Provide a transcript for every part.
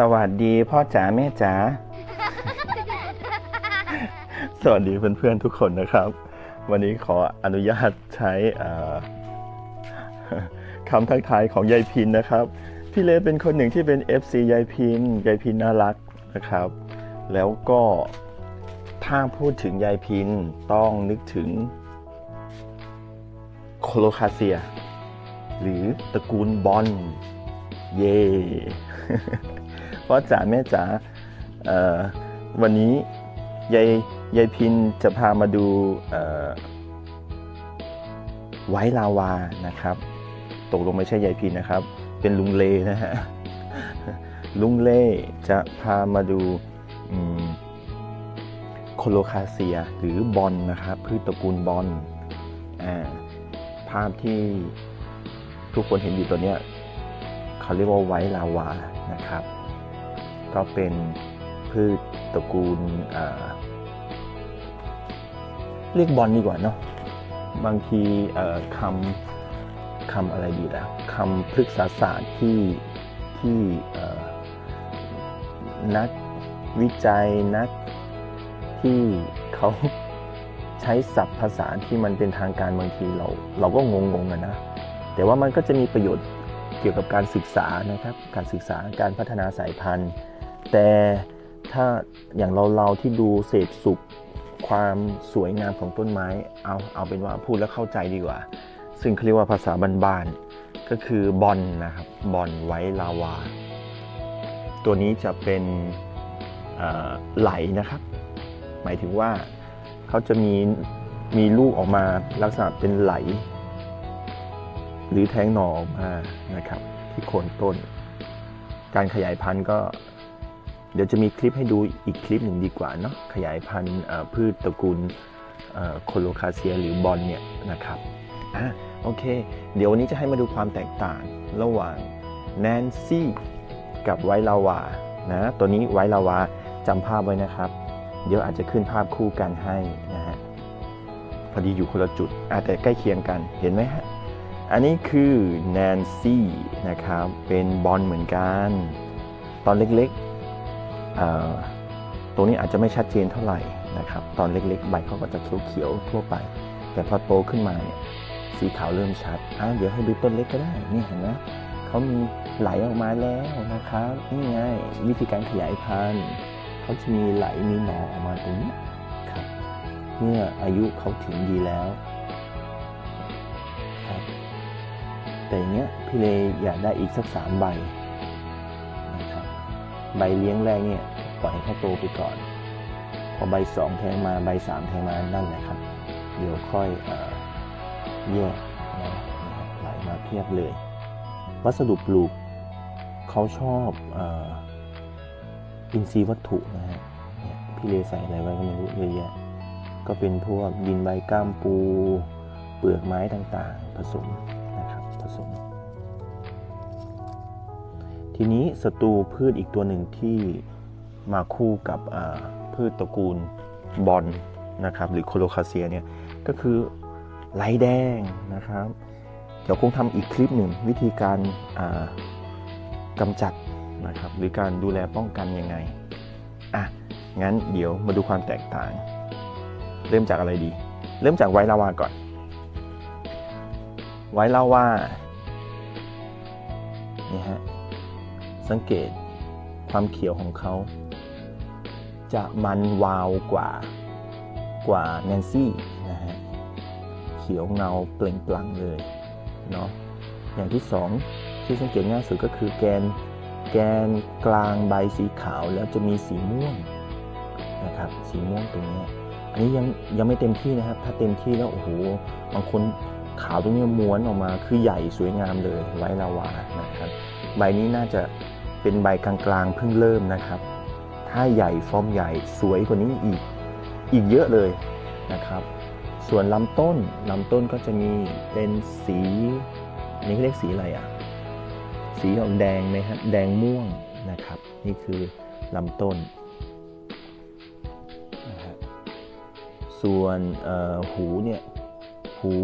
สวัสดีพ่อจ๋าแม่จ๋า สวัสดีเพื่อนๆทุกคนนะครับ วันนี้ขออนุญาตใช้เอ่อคำทักทายของยายพินนะครับ พี่เลเป็นคนหนึ่งที่เป็น FC ยายพินยายพินน่ารักนะครับ แล้วก็ถ้าพูดถึงยายพินต้องนึกถึงโคโลคาเซีย หรือตระกูลบอลเย่ พ่อจ๋าแม่จ๋าวันนี้ยายยายพินจะพามาดูไว้ลาวานะครับ ตกลงไม่ใช่ยายพินนะครับ เป็นลุงเลนะฮะลุงเล่จะพามาดูโคโลคาเซียหรือบอลนะครับพืชตระกูลบอลภาพที่ทุกคนเห็นอยู่ตัวเนี้ยเขาเรียกว่าไวท์ลาวานะครับ ก็เป็นพืชตระกูลเรียกบอลดีกว่าเนาะบางทีคำคำอะไรดีล่ะคำพฤกษาศาสตร์ที่ที่นักวิจัยนักที่เขาใช้ศัพท์ภาษาที่มันเป็นทางการบางทีเราเราก็งงๆกันนะ แต่ว่ามันก็จะมีประโยชน์เกี่ยวกับการศึกษานะครับ การศึกษาการพัฒนาสายพันธุ์ แต่ถ้าอย่างเราเราที่ดูเศษสุขความสวยงามของต้นไม้ เอาเอาเป็นว่าพูดแล้วเข้าใจดีกว่า ซึ่งเขาเรียกว่าภาษาบ้านๆก็คือบอลนะครับบอลไว้ลาวา ตัวนี้จะเป็นไหลนะครับ หมายถึงว่าเขาจะมีมีลูกออกมาลักษณะเป็นไหล หรือแทงหน่อออกมานะครับ ที่โคนต้น การขยายพันธุ์ก็ เดี๋ยวจะมีคลิปให้ดูอีกคลิปหนึ่งดีกว่าเนาะขยายพันธุ์พืชตระกูลโคโลคาเซียหรือบอลเนี่ยนะครับอะโอเค เดี๋ยววันนี้จะให้มาดูความแตกต่างระหว่างแนนซี่กับไวลาวานะตัวนี้ไวลาวาจำภาพไว้นะครับ เดี๋ยวอาจจะขึ้นภาพคู่กันให้นะฮะพอดีอยู่คนละจุดอาแต่ใกล้เคียงกันเห็นไหมฮะอันนี้คือแนนซี่นะครับเป็นบอลเหมือนกัน ตอนเล็กๆ ตรงนี้อาจจะไม่ชัดเจนเท่าไหร่นะครับ ตอนเล็กๆ ใบเขาก็จะเขียวๆทั่วไป แต่พอโตขึ้นมาเนี่ยสีขาวเริ่มชัดอะเดี๋ยวให้ดูต้นเล็กก็ได้ นี่เห็นไหมเขามีไหลออกมาแล้วนะครับนี่ไงวิธีการขยายพันธุ์เขาจะมีไหลมีหนอออกมาตรงนี้ครับ เมื่ออายุเขาถึงดีแล้วครับแต่อย่างเงี้ยพี่เลอยากได้อีกสักสามใบ ใบเลี้ยงแรกเนี่ยปล่อยให้เขาโตไปก่อน พอใบสองแทงมาใบสามแทงมานั่นแหละครับ เดี๋ยวค่อยแยกนะไหลมาเพียบเลย วัสดุปลูกเขาชอบอินทรีย์วัตถุนะฮะพี่เลใส่อะไรไว้ก็ไม่รู้เยอะแยะก็เป็นพวกดินใบก้ามปู เปลือกไม้ต่างๆ ผสม ทีนี้ศัตรูพืชอีกตัวหนึ่งที่มาคู่กับพืชตระกูลบอลนะครับหรือโคโลคาเซียเนี่ยก็คือไหลแดงนะครับ เดี๋ยวคงทำอีกคลิปหนึ่งวิธีการกำจัดนะครับหรือการดูแลป้องกันยังไงอะงั้นเดี๋ยวมาดูความแตกต่าง เริ่มจากอะไรดี เริ่มจากไวท์ลาวาก่อน ไวท์ลาวานี่ฮะ สังเกตความเขียวของเขา จะมันวาวกว่ากว่าแนนซี่นะฮะเขียวเงาเปล่งปลั่งเลยเนาะอย่างที่สองที่สังเกตง่ายสุดก็คือแกนแกนกลางใบสีขาวแล้วจะมีสีม่วงนะครับสีม่วงตรงนี้อันนี้ยังยังไม่เต็มที่นะครับถ้าเต็มที่แล้วโอ้โหบางคนขาวตรงนี้ม้วนออกมาคือใหญ่สวยงามเลยไว้ลาวานะครับ ใบนี้น่าจะ เป็นใบกลางๆเพิ่งเริ่มนะครับ ถ้าใหญ่ฟอร์มใหญ่สวยกว่านี้อีกอีกเยอะเลยนะครับ ส่วนลำต้นลำต้นก็จะมีเป็นสีอันนี้เรียกสีอะไรอะ สีออกแดงไหมครับแดงม่วงนะครับ นี่คือลำต้นนะฮะส่วนหูเนี่ยหู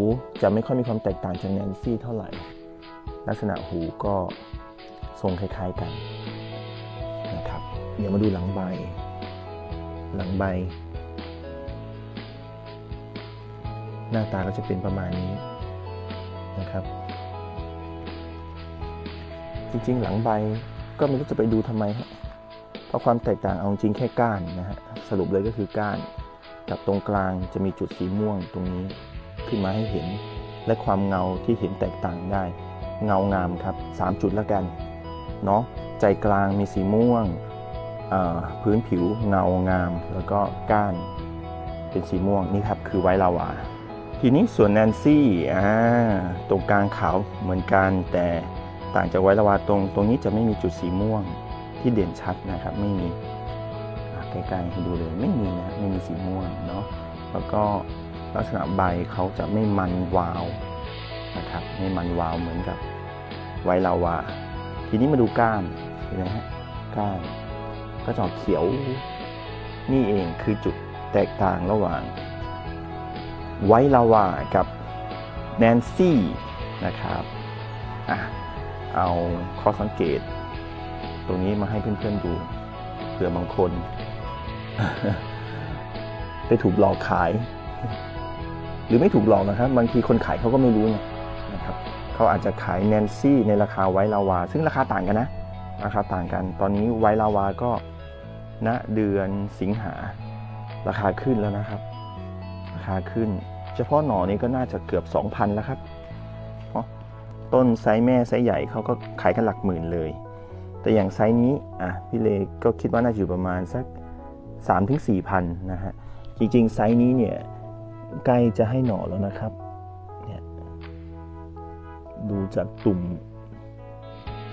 จะไม่ค่อยมีความแตกต่างจากแนนซี่เท่าไหร่ ลักษณะหูก็ ทรงคล้ายๆกันนะครับ เดี๋ยวมาดูหลังใบ หลังใบ หน้าตาก็จะเป็นประมาณนี้นะครับ จริงๆ หลังใบก็ไม่รู้จะไปดูทำไมฮะเพราะความแตกต่างเอาจริงแค่ก้านนะฮะสรุปเลยก็คือก้านกับตรงกลางจะมีจุดสีม่วงตรงนี้ขึ้นมาให้เห็น และความเงาที่เห็นแตกต่างได้ เงางามครับ 3 จุดแล้วกัน เนาะใจกลางมีสีม่วง พื้นผิวเงางาม แล้วก็ก้านเป็นสีม่วงนี่ครับคือไวท์ลาวาทีนี้ส่วนแนนซี่ตรงกลางขาวเหมือนกัน แต่ต่างจากไวท์ลาวาตรง ตรงนี้จะไม่มีจุดสีม่วงที่เด่นชัดนะครับไม่มีใกล้ๆให้ดูเลยไม่มีนะไม่มีสีม่วงเนาะแล้วก็ลักษณะใบเขาจะไม่มันวาวนะครับไม่มันวาวเหมือนกับไวท์ลาวา ทีนี้มาดูก้านเห็นไหมฮะก้านก็จะออกเขียวนี่เองคือจุดแตกต่างระหว่าง ไวท์ลาวากับแนนซี่นะครับอะเอาข้อสังเกต ตรงนี้มาให้เพื่อนๆดูเผื่อบางคน ไปถูกหลอกขาย หรือไม่ถูกหลอกนะครับ บางทีคนขายเขาก็ไม่รู้ไงนะครับ เขาอาจจะขายแนนซี่ในราคาไวท์ลาวา ซึ่งราคาต่างกันนะ ราคาต่างกัน ตอนนี้ไวท์ลาวาก็ณเดือนสิงหา ราคาขึ้นแล้วนะครับ ราคาขึ้น เฉพาะหน่อนี้ก็น่าจะเกือบ 2,000 แล้วครับต้นไซส์แม่ไซส์ใหญ่เขาก็ขายกันหลักหมื่นเลย แต่อย่างไซส์นี้อะพี่เลก็คิดว่าน่าจะอยู่ประมาณสัก 3-4,000 นะฮะ จริงๆ ไซส์นี้เนี่ยใกล้จะให้หน่อแล้วนะครับ ดูจากตุ่ม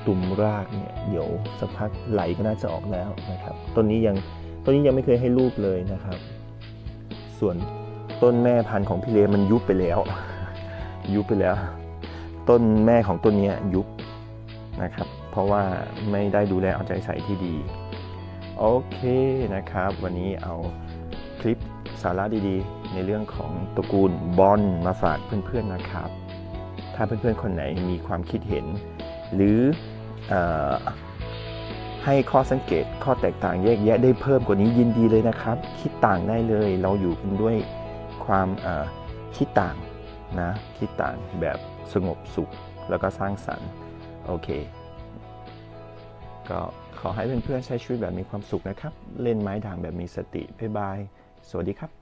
ตุ่มรากเนี่ยเดี๋ยวสักพักไหลก็น่าจะออกแล้วนะครับต้นนี้ยังต้นนี้ยังไม่เคยให้ลูกเลยนะครับ ส่วนต้นแม่พันธุ์ของพี่เลมันยุบไปแล้ว ยุบไปแล้ว ต้นแม่ของต้นนี้ยยุบนะครับ เพราะว่าไม่ได้ดูแลเอาใจใส่ที่ดีโอเคนะครับ วันนี้เอาคลิปสาระดีๆ ในเรื่องของตระกูลบอลมาฝากเพื่อนๆนะครับ ถ้าเพื่อนๆคนไหนมีความคิดเห็น หรืออให้ข้อสังเกตข้อแตกต่างแยกแยะได้เพิ่มกว่านี้ยินดีเลยนะครับ คิดต่างได้เลย เราอยู่กันด้วยความคิดต่างนะคิดต่างแบบสงบสุขแล้วก็สร้างสรรค์โอเค ก็ขอให้เพื่อนๆใช้ชีวิตแบบมีความสุขนะครับ เล่นไม้ด่างแบบมีสติบ๊ายบาย สวัสดีครับ